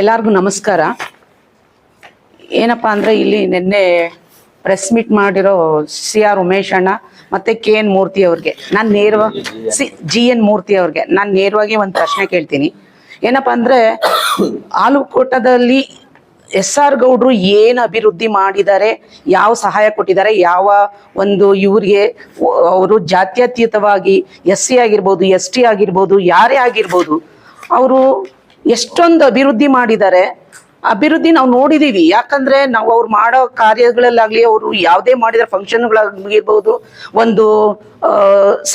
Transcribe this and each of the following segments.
ಎಲ್ಲರಿಗೂ ನಮಸ್ಕಾರ. ಏನಪ್ಪಾ ಅಂದ್ರೆ ಇಲ್ಲಿ ನಿನ್ನೆ ಪ್ರೆಸ್ ಮೀಟ್ ಮಾಡಿರೋ ಸಿ ಆರ್ ಉಮೇಶ್ ಅಣ್ಣ ಮತ್ತೆ ಕೆ ಎನ್ ಮೂರ್ತಿ ಅವ್ರಿಗೆ. ನಾನು ನೇರವಾಗಿ ಸಿ ಜಿ ಎನ್ ಮೂರ್ತಿ ಅವ್ರಿಗೆ. ನಾನು ನೇರವಾಗಿ ಒಂದು ಪ್ರಶ್ನೆ ಕೇಳ್ತೀನಿ. ಏನಪ್ಪಾ ಅಂದ್ರೆ ಆಲೂಕೋಟದಲ್ಲಿ ಎಸ್ ಆರ್ ಗೌಡ್ರು ಏನು ಅಭಿವೃದ್ಧಿ ಮಾಡಿದ್ದಾರೆ, ಯಾವ ಸಹಾಯ ಕೊಟ್ಟಿದ್ದಾರೆ, ಯಾವ ಒಂದು ಇವ್ರಿಗೆ ಅವರು ಜಾತ್ಯತೀತವಾಗಿ ಎಸ್ ಸಿ ಆಗಿರ್ಬೋದು, ಎಸ್ ಟಿ ಆಗಿರ್ಬೋದು, ಯಾರೇ ಆಗಿರ್ಬೋದು, ಅವರು ಎಷ್ಟೊಂದು ಅಭಿವೃದ್ಧಿ ಮಾಡಿದ್ದಾರೆ. ಅಭಿವೃದ್ಧಿ ನಾವು ನೋಡಿದೀವಿ. ಯಾಕಂದ್ರೆ ನಾವು ಅವ್ರು ಮಾಡೋ ಕಾರ್ಯಗಳಲ್ಲಾಗ್ಲಿ ಅವರು ಯಾವುದೇ ಮಾಡಿದ ಫಂಕ್ಷನ್ಗಳಾಗಿರ್ಬೋದು, ಒಂದು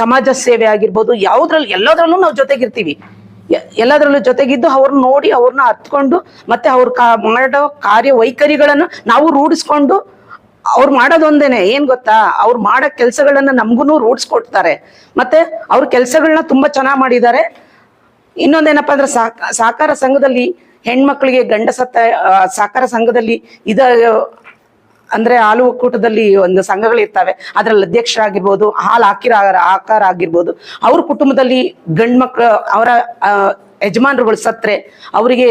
ಸಮಾಜ ಸೇವೆ ಆಗಿರ್ಬೋದು ಯಾವುದ್ರಲ್ಲಿ ಎಲ್ಲದರಲ್ಲೂ ನಾವು ಜೊತೆಗಿರ್ತೀವಿ. ಎಲ್ಲದರಲ್ಲೂ ಜೊತೆಗಿದ್ದು ಅವ್ರನ್ನ ನೋಡಿ ಅವ್ರನ್ನ ಹತ್ಕೊಂಡು ಮತ್ತೆ ಅವ್ರ ಮಾಡೋ ಕಾರ್ಯ ವೈಖರಿಗಳನ್ನು ನಾವು ರೂಢಿಸ್ಕೊಂಡು ಅವ್ರು ಮಾಡೋದೊಂದೇನೆ ಏನ್ ಗೊತ್ತಾ? ಅವ್ರು ಮಾಡೋ ಕೆಲಸಗಳನ್ನ ನಮಗೂ ರೂಢಿಸ್ಕೊಡ್ತಾರೆ. ಮತ್ತೆ ಅವ್ರ ಕೆಲಸಗಳನ್ನ ತುಂಬಾ ಚೆನ್ನಾಗಿ ಮಾಡಿದ್ದಾರೆ. ಇನ್ನೊಂದೇನಪ್ಪ ಅಂದ್ರೆ ಸಹಕಾರ ಸಂಘದಲ್ಲಿ ಹೆಣ್ಮಕ್ಳಿಗೆ ಗಂಡ ಸತ್ತ ಸಹಕಾರ ಸಂಘದಲ್ಲಿ ಇದ, ಅಂದ್ರೆ ಹಾಲು ಒಕ್ಕೂಟದಲ್ಲಿ ಒಂದು ಸಂಘಗಳು ಇರ್ತವೆ. ಅದ್ರಲ್ಲಿ ಅಧ್ಯಕ್ಷರಾಗಿರ್ಬೋದು, ಹಾಲು ಹಾಕಿರ ಆಕಾರ ಆಗಿರ್ಬೋದು. ಅವ್ರ ಕುಟುಂಬದಲ್ಲಿ ಗಂಡ್ ಮಕ್ಳು, ಅವರ ಯಜಮಾನರುಗಳು ಸತ್ರೆ ಅವರಿಗೆ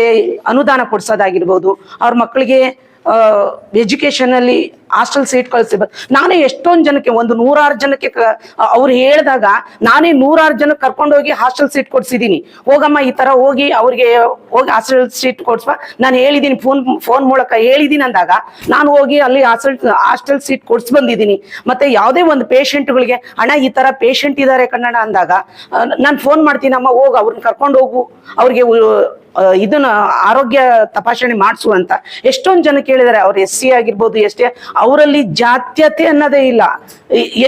ಅನುದಾನ ಕೊಡ್ಸೋದಾಗಿರ್ಬೋದು. ಅವ್ರ ಮಕ್ಕಳಿಗೆ ಎಜುಕೇಶನ್ ಅಲ್ಲಿ ಹಾಸ್ಟೆಲ್ ಸೀಟ್ ಕಳಿಸಿ ನಾನೇ ಎಷ್ಟೊಂದು ಜನಕ್ಕೆ, ಒಂದು ನೂರಾರು ಜನಕ್ಕೆ ಅವ್ರು ಹೇಳಿದಾಗ ನಾನೇ ನೂರಾರು ಜನಕ್ಕೆ ಕರ್ಕೊಂಡೋಗಿ ಹಾಸ್ಟೆಲ್ ಸೀಟ್ ಕೊಡ್ಸಿದ್ದೀನಿ ಹೋಗಮ್ಮ, ಈ ತರ ಹೋಗಿ ಅವ್ರಿಗೆ ಹೋಗಿ ಹಾಸ್ಟೆಲ್ ಸೀಟ್ ಕೊಡ್ಸ್ಪ ನಾನು ಹೇಳಿದ್ದೀನಿ ಫೋನ್ ಫೋನ್ ಮೂಲಕ ಹೇಳಿದೀನಿ ಅಂದಾಗ ನಾನು ಹೋಗಿ ಅಲ್ಲಿ ಹಾಸ್ಟೆಲ್ ಹಾಸ್ಟೆಲ್ ಸೀಟ್ ಕೊಡ್ಸಿ ಬಂದಿದ್ದೀನಿ ಮತ್ತೆ ಯಾವುದೇ ಒಂದು ಪೇಷೆಂಟ್ಗಳಿಗೆ ಹಣ ಈ ತರ ಪೇಷಂಟ್ ಇದ್ದಾರೆ ಕನ್ನಡ ಅಂದಾಗ ನಾನು ಫೋನ್ ಮಾಡ್ತೀನಮ್ಮ, ಹೋಗಿ ಅವ್ರನ್ನ ಕರ್ಕೊಂಡು ಹೋಗು. ಅವ್ರಿಗೆ ಇದನ್ನ ಆರೋಗ್ಯ ತಪಾಸಣೆ ಮಾಡಿಸು ಅಂತ ಎಷ್ಟೊಂದು ಜನ ಕೇಳಿದಾರೆ, ಅವ್ರು ಎಸ್ ಸಿ ಆಗಿರ್ಬೋದು ಎಷ್ಟೇ ಅವರಲ್ಲಿ ಜಾತ್ಯತೆ ಅನ್ನೋದೇ ಇಲ್ಲ.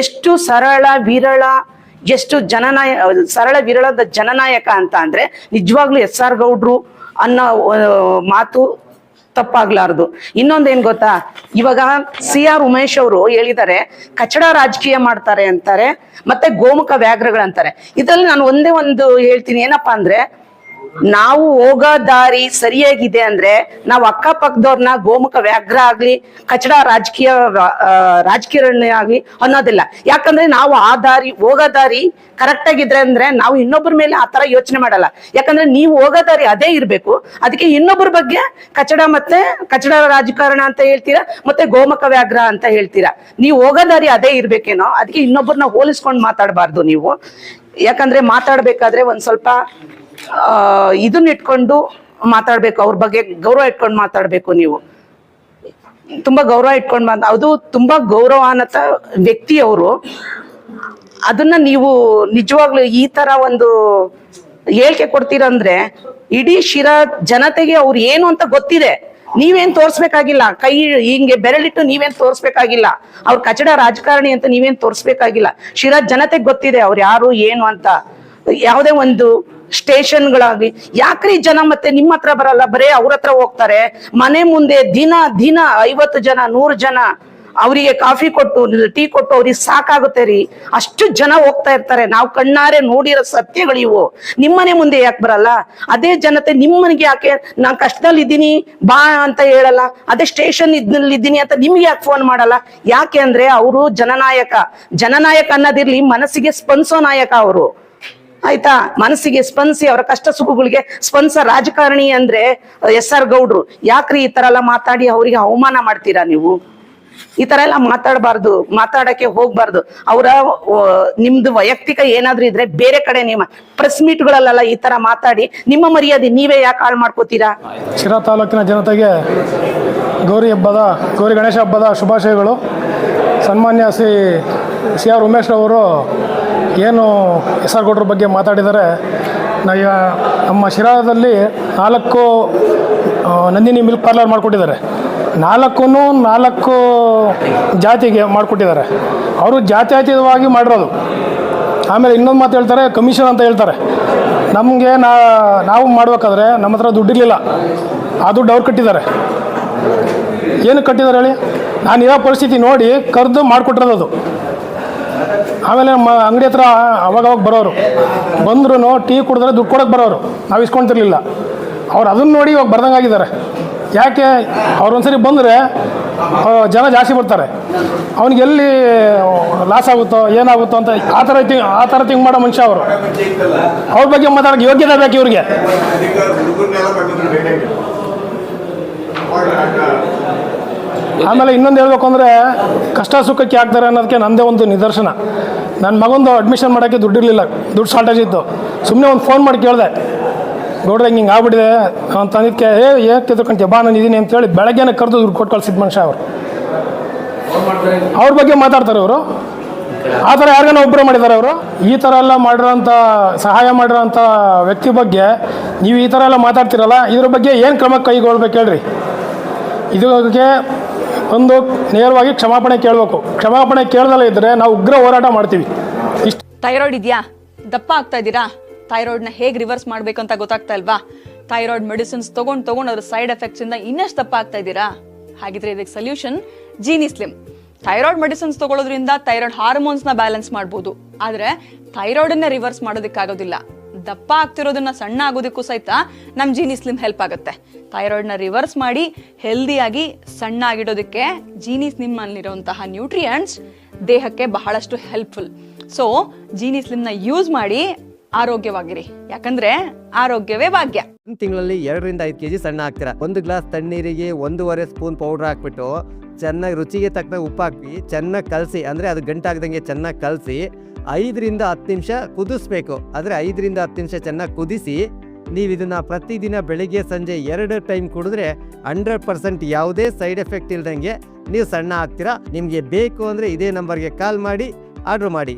ಎಷ್ಟು ಸರಳ ವಿರಳ, ಎಷ್ಟು ಜನನಾಯ, ಸರಳ ವಿರಳದ ಜನನಾಯಕ ಅಂತ ಅಂದ್ರೆ ನಿಜವಾಗ್ಲೂ ಎಸ್ ಆರ್ ಗೌಡ್ರು ಅನ್ನೋ ಮಾತು ತಪ್ಪಾಗ್ಲಾರ್ದು. ಇನ್ನೊಂದೇನ್ ಗೊತ್ತಾ? ಇವಾಗ ಸಿ ಆರ್ ಉಮೇಶ್ ಅವರು ಹೇಳಿದ್ದಾರೆ ಕಚಡ ರಾಜಕೀಯ ಮಾಡ್ತಾರೆ ಅಂತಾರೆ, ಮತ್ತೆ ಗೋಮುಖ ವ್ಯಾಘ್ರಗಳಂತಾರೆ ಇದರಲ್ಲಿ ನಾನು ಒಂದೇ ಒಂದು ಹೇಳ್ತೀನಿ, ಏನಪ್ಪಾ ಅಂದ್ರೆ ನಾವು ಹೋಗೋ ದಾರಿ ಸರಿಯಾಗಿದೆ ಅಂದ್ರೆ ನಾವು ಅಕ್ಕಪಕ್ಕದವ್ರನ್ನ ಗೋಮುಖ ವ್ಯಾಘ್ರ ಆಗ್ಲಿ, ಕಚಡ ರಾಜಕೀಯ ರಾಜಕೀಯ ಆಗ್ಲಿ ಅನ್ನೋದಿಲ್ಲ. ಯಾಕಂದ್ರೆ ನಾವು ಆ ದಾರಿ, ಹೋಗೋ ದಾರಿ ಕರೆಕ್ಟ್ ಆಗಿದ್ರೆ ಅಂದ್ರೆ ನಾವು ಇನ್ನೊಬ್ಬರ ಮೇಲೆ ಆ ತರ ಯೋಚನೆ ಮಾಡಲ್ಲ. ಯಾಕಂದ್ರೆ ನೀವು ಹೋಗೋ ದಾರಿ ಅದೇ ಇರಬೇಕು. ಅದಕ್ಕೆ ಇನ್ನೊಬ್ಬರ ಬಗ್ಗೆ ಕಚಡ ಮತ್ತೆ ಕಚಡ ರಾಜಕಾರಣ ಅಂತ ಹೇಳ್ತೀರಾ, ಮತ್ತೆ ಗೋಮುಖ ವ್ಯಾಘ್ರ ಅಂತ ಹೇಳ್ತೀರಾ? ನೀವು ಹೋಗೋ ದಾರಿ ಅದೇ ಇರ್ಬೇಕೇನೋ, ಅದಕ್ಕೆ ಇನ್ನೊಬ್ಬರನ್ನ ಹೋಲಿಸ್ಕೊಂಡು ಮಾತಾಡಬಾರ್ದು ನೀವು. ಯಾಕಂದ್ರೆ ಮಾತಾಡ್ಬೇಕಾದ್ರೆ ಒಂದ್ ಸ್ವಲ್ಪ ಇದನ್ನ ಇಟ್ಕೊಂಡು ಮಾತಾಡ್ಬೇಕು, ಅವ್ರ ಬಗ್ಗೆ ಗೌರವ ಇಟ್ಕೊಂಡು ಮಾತಾಡ್ಬೇಕು ನೀವು. ತುಂಬಾ ಗೌರವ ಇಟ್ಕೊಂಡು ಬಂದ ಅದು ತುಂಬಾ ಗೌರವಾನ್ವಿತ ವ್ಯಕ್ತಿ ಅವರು. ಅದನ್ನ ನೀವು ನಿಜವಾಗ್ಲೂ ಈ ತರ ಒಂದು ಹೇಳಿಕೆ ಕೊಡ್ತೀರಂದ್ರೆ ಇಡೀ ಶಿರಾ ಜನತೆಗೆ ಅವ್ರು ಏನು ಅಂತ ಗೊತ್ತಿದೆ. ನೀವೇನ್ ತೋರ್ಸ್ಬೇಕಾಗಿಲ್ಲ. ಕೈ ಹಿಂಗೆ ಬೆರಳಿಟ್ಟು ನೀವೇನ್ ತೋರ್ಸ್ಬೇಕಾಗಿಲ್ಲ. ಅವ್ರ ಕಚಡ ರಾಜಕಾರಣಿ ಅಂತ ನೀವೇನ್ ತೋರ್ಸ್ಬೇಕಾಗಿಲ್ಲ. ಶಿರಾ ಜನತೆಗೆ ಗೊತ್ತಿದೆ ಅವ್ರು ಯಾರು, ಏನು ಅಂತ. ಯಾವುದೇ ಒಂದು ಸ್ಟೇಷನ್ಗಳಾಗ್ಲಿ. ಯಾಕ್ರಿ ಜನ ಮತ್ತೆ ನಿಮ್ಮ ಹತ್ರ ಬರಲ್ಲ? ಬರೇ ಅವ್ರ ಹತ್ರ ಹೋಗ್ತಾರೆ. ಮನೆ ಮುಂದೆ ದಿನ ದಿನ ಐವತ್ತು ಜನ, ನೂರು ಜನ ಅವರಿಗೆ ಕಾಫಿ ಕೊಟ್ಟು, ಟೀ ಕೊಟ್ಟು ಅವ್ರಿಗೆ ಸಾಕಾಗುತ್ತೆ ರೀ. ಅಷ್ಟು ಜನ ಹೋಗ್ತಾ ಇರ್ತಾರೆ. ನಾವು ಕಣ್ಣಾರೆ ನೋಡಿರೋ ಸತ್ಯಗಳು ಇವು. ನಿಮ್ಮನೆ ಮುಂದೆ ಯಾಕೆ ಬರಲ್ಲ? ಅದೇ ಜನತೆ ನಿಮ್ಮನಿಗೆ ಯಾಕೆ ನಾನ್ ಕಷ್ಟದಲ್ಲಿ ಇದ್ದೀನಿ, ಬಾ ಅಂತ ಹೇಳಲ್ಲ? ಅದೇ ಸ್ಟೇಷನ್ ಇದ್ದೀನಿ ಅಂತ ನಿಮ್ಗೆ ಯಾಕೆ ಫೋನ್ ಮಾಡಲ್ಲ? ಯಾಕೆ ಅಂದ್ರೆ ಅವರು ಜನನಾಯಕ. ಜನನಾಯಕ ಅನ್ನೋದಿರ್ಲಿ ಮನಸ್ಸಿಗೆ ಸ್ಪಂದಿಸೋ ನಾಯಕ ಅವರು. ಆಯ್ತಾ? ಮನಸ್ಸಿಗೆ ಸ್ಪಂದಿಸಿ, ಅವರ ಕಷ್ಟ ಸುಖಗಳಿಗೆ ಸ್ಪಂದಿಸ ರಾಜಕಾರಣಿ ಅಂದ್ರೆ ಎಸ್ ಆರ್ ಗೌಡ್ರು. ಯಾಕ್ರಿ ಈ ತರ ಎಲ್ಲ ಮಾತಾಡಿ ಅವರಿಗೆ ಅವಮಾನ ಮಾಡ್ತೀರಾ ನೀವು? ಈ ತರ ಎಲ್ಲ ಮಾತಾಡಬಾರ್ದು, ಮಾತಾಡಕ್ಕೆ ಹೋಗ್ಬಾರ್ದು. ಅವರ ನಿಮ್ದು ವೈಯಕ್ತಿಕ ಏನಾದ್ರೂ ಇದ್ರೆ ಬೇರೆ ಕಡೆ ನಿಮ್ಮ ಪ್ರೆಸ್ ಮೀಟ್ಗಳಲ್ಲೆಲ್ಲ ಈ ತರ ಮಾತಾಡಿ, ನಿಮ್ಮ ಮರ್ಯಾದೆ ನೀವೇ ಯಾಕೆ ಹಾಳು ಮಾಡ್ಕೋತೀರಾ? ಶಿರಾ ತಾಲೂಕಿನ ಜನತೆಗೆ ಗೌರಿ ಹಬ್ಬದ, ಗೌರಿ ಗಣೇಶ ಹಬ್ಬದ ಶುಭಾಶಯಗಳು. ಸನ್ಮಾನ್ಯ ಶ್ರೀ ಸಿ ಆರ್ ಉಮೇಶ್ ಅವರು ಏನು ಎಸ್ ಆರ್ ಗೌಡ್ರ ಬಗ್ಗೆ ಮಾತಾಡಿದರೆ ನಾವು ನಮ್ಮ ಶಿರಾದಲ್ಲಿ ನಾಲ್ಕು ನಂದಿನಿ ಮಿಲ್ಕ್ ಪಾರ್ಲರ್ ಮಾಡಿಕೊಟ್ಟಿದ್ದಾರೆ. ನಾಲ್ಕು ನಾಲ್ಕು ಜಾತಿಗೆ ಮಾಡಿಕೊಟ್ಟಿದ್ದಾರೆ. ಅವರು ಜಾತ್ಯತೀತವಾಗಿ ಮಾಡಿರೋದು. ಆಮೇಲೆ ಇನ್ನೊಂದು ಮಾತು ಹೇಳ್ತಾರೆ, ಕಮಿಷನ್ ಅಂತ ಹೇಳ್ತಾರೆ. ನಮಗೆ ನಾ, ನಾವು ಮಾಡಬೇಕಾದ್ರೆ ನಮ್ಮ ಹತ್ರ ದುಡ್ಡಿರಲಿಲ್ಲ. ಆ ದುಡ್ಡು ಅವ್ರು ಕಟ್ಟಿದ್ದಾರೆ. ಏನು ಕಟ್ಟಿದ್ದಾರೆ ಹೇಳಿ? ನಾನು ಇರೋ ಪರಿಸ್ಥಿತಿ ನೋಡಿ ಕರೆದು ಮಾಡಿಕೊಟ್ಟಿರೋದು ಆಮೇಲೆ ಮ ಅಂಗಡಿ ಹತ್ರ ಅವಾಗವಾಗ ಬರೋರು. ಬಂದ್ರೂ ಟೀ ಕುಡಿದ್ರೆ ದುಡ್ಡು ಕೊಡೋಕೆ ಬರೋರು. ನಾವು ಇಸ್ಕೊಳ್ತಿರ್ಲಿಲ್ಲ ಅವ್ರು ಅದನ್ನು ನೋಡಿ ಇವಾಗ ಬರ್ದಂಗಾಗಿದ್ದಾರೆ. ಯಾಕೆ? ಅವ್ರು ಒಂದ್ಸರಿ ಬಂದರೆ ಜನ ಜಾಸ್ತಿ ಬರ್ತಾರೆ. ಅವ್ನಿಗೆ ಎಲ್ಲಿ ಲಾಸ್ ಆಗುತ್ತೋ, ಏನಾಗುತ್ತೋ ಅಂತ ಆ ಥರ ತಿಂಗ್ ಆ ಥರ ತಿಂಗ್ ಮಾಡೋ ಮನುಷ್ಯ ಅವರು. ಅವ್ರ ಬಗ್ಗೆ ಮಾತಾಡೋಕ್ಕೆ ಯೋಗ್ಯತೆ ಬೇಕು ಇವ್ರಿಗೆ. ಆಮೇಲೆ ಇನ್ನೊಂದು ಹೇಳ್ಬೇಕು ಅಂದರೆ ಕಷ್ಟ ಸುಖಕ್ಕೆ ಆಗ್ತಾರೆ ಅನ್ನೋದಕ್ಕೆ ನಂದೇ ಒಂದು ನಿದರ್ಶನ. ನನ್ನ ಮಗಂದು ಅಡ್ಮಿಷನ್ ಮಾಡೋಕ್ಕೆ ದುಡ್ಡಿರಲಿಲ್ಲ ದುಡ್ಡು ಶಾರ್ಟೇಜ್ ಇತ್ತು. ಸುಮ್ಮನೆ ಒಂದು ಫೋನ್ ಮಾಡಿ ಕೇಳಿದೆ. ನೋಡ್ರಿ ಹಿಂಗೆ ಹಿಂಗೆ ಆಗ್ಬಿಟ್ಟಿದೆ. ಅಂತ ಅಂದಿದ್ದಕ್ಕೆ ಏ ಏಕೆ ತಿಳ್ಕೊಂತೀಯ ಬಾ ನಾನು ಇದ್ದೀನಿ ಅಂತೇಳಿ ಬೆಳಗ್ಗೆನೇ ಕರೆದು ದುಡ್ಡು ಕೊಟ್ಟು ಕಳ್ಸಿದ್ದು ಮನುಷ್ಯ ಅವರು. ಅವ್ರ ಬಗ್ಗೆ ಮಾತಾಡ್ತಾರೆ ಅವರು ಆ ಥರ ಯಾರಿಗಾನ ಒಬ್ಬರು ಮಾಡಿದ್ದಾರೆ ಅವರು ಈ ಥರ ಎಲ್ಲ ಮಾಡಿರೋಂಥ ಸಹಾಯ ಮಾಡಿರೋಂಥ ವ್ಯಕ್ತಿ ಬಗ್ಗೆ ನೀವು ಈ ಥರ ಎಲ್ಲ ಮಾತಾಡ್ತಿರಲ್ಲ? ಇದ್ರ ಬಗ್ಗೆ ಏನು ಕ್ರಮ ಕೈಗೊಳ್ಬೇಕು ಹೇಳ್ರಿ. ಇದಕ್ಕೆ ಒಂದು ನೇರವಾಗಿ ಕ್ಷಮಾಪಣೆ ಕೇಳಬೇಕು. ಕ್ಷಮಾಪಣೆ ಕೇಳದಲ್ಲ ಇದ್ರೆ ನಾವು ಉಗ್ರ ಹೋರಾಟ ಮಾಡ್ತೀವಿ. ಇಷ್ಟು ಥೈರಾಯ್ಡ್ ಇದೆಯಾ? ದಪ್ಪ ಆಗ್ತಾ ಇದ್ದೀರಾ? ಥೈರಾಯ್ಡ್ನ ಹೇಗೆ ರಿವರ್ಸ್ ಮಾಡಬೇಕು ಅಂತ ಗೊತ್ತಾಗ್ತಾ ಇಲ್ವಾ? ಥೈರಾಯ್ಡ್ ಮೆಡಿಸಿನ್ಸ್ ತಗೊಂಡ್ ತೊಗೊಂಡು ಅದ್ರ ಸೈಡ್ ಎಫೆಕ್ಟ್ಸ್ ಇಂದ ಇನ್ನಷ್ಟು ದಪ್ಪ ಆಗ್ತಾ ಇದ್ದೀರಾ? ಹಾಗಿದ್ರೆ ಇದಕ್ಕೆ solution Genie slim. Thyroid medicines ತಗೊಳ್ಳೋದ್ರಿಂದ thyroid ಹಾರ್ಮೋನ್ಸ್ನ ಬ್ಯಾಲೆನ್ಸ್ ಮಾಡ್ಬೋದು. ಆದ್ರೆ ಥೈರಾಯ್ಡ್ನ ರಿವರ್ಸ್ ಮಾಡೋದಕ್ಕಾಗೋದಿಲ್ಲ. ದಪ್ಪ ಆಗ್ತಿರೋದನ್ನ ಸಣ್ಣ ಆಗೋದಕ್ಕೂ ಸಹಿತ ನಮ್ ಜೀನಿ ಸ್ಲಿಮ್ ಹೆಲ್ಪ್ ಆಗುತ್ತೆ. ಥೈರಾಯ್ಡ್ನ ರಿವರ್ಸ್ ಮಾಡಿ ಹೆಲ್ದಿಯಾಗಿ ಸಣ್ಣ ಆಗಿಡೋದಕ್ಕೆ ಜೀನಿ ಸ್ಲಿಮ್ ಅಲ್ಲಿರುವಂತಹ ನ್ಯೂಟ್ರಿಯೆಂಟ್ಸ್ ದೇಹಕ್ಕೆ ಬಹಳಷ್ಟು ಹೆಲ್ಪ್ಫುಲ್. ಸೊ, ಜೀನಿ ಸ್ಲಿಮ್ನ ಯೂಸ್ ಮಾಡಿ ಆರೋಗ್ಯವಾಗಿರಿ. ಯಾಕಂದ್ರೆ ಆರೋಗ್ಯವೇ ಭಾಗ್ಯ. ತಿಂಗಳಲ್ಲಿ ಎರಡರಿಂದ ಐದು ಕೆಜಿ ಸಣ್ಣ ಆಗ್ತೀರಾ? ಒಂದು ಗ್ಲಾಸ್ ತಣ್ಣೀರಿಗೆ ಒಂದೂವರೆ ಸ್ಪೂನ್ ಪೌಡರ್ ಹಾಕ್ಬಿಟ್ಟು ಚೆನ್ನಾಗಿ ರುಚಿಗೆ ತಕ್ಕ ಉಪ್ಪು ಹಾಕಿ ಚೆನ್ನಾಗಿ ಕಲಸಿ, ಅಂದರೆ ಅದು ಗಂಟಾಗ್ದಂಗೆ ಚೆನ್ನಾಗಿ ಕಲಸಿ ಐದರಿಂದ ಹತ್ತು ನಿಮಿಷ ಕುದಿಸ್ಬೇಕು. ಆದರೆ ಐದರಿಂದ ಹತ್ತು ನಿಮಿಷ ಚೆನ್ನಾಗಿ ಕುದಿಸಿ, ನೀವು ಇದನ್ನು ಪ್ರತಿದಿನ ಬೆಳಿಗ್ಗೆ ಸಂಜೆ ಎರಡು ಟೈಮ್ ಕುಡಿದ್ರೆ ಹಂಡ್ರೆಡ್ ಪರ್ಸೆಂಟ್ ಯಾವುದೇ ಸೈಡ್ ಎಫೆಕ್ಟ್ ಇಲ್ದಂಗೆ ನೀವು ಸಣ್ಣ ಆಗ್ತೀರಾ, ನಿಮಗೆ ಬೇಕು ಅಂದರೆ ಇದೇ ನಂಬರ್ಗೆ ಕಾಲ್ ಮಾಡಿ ಆರ್ಡ್ರ್ ಮಾಡಿ.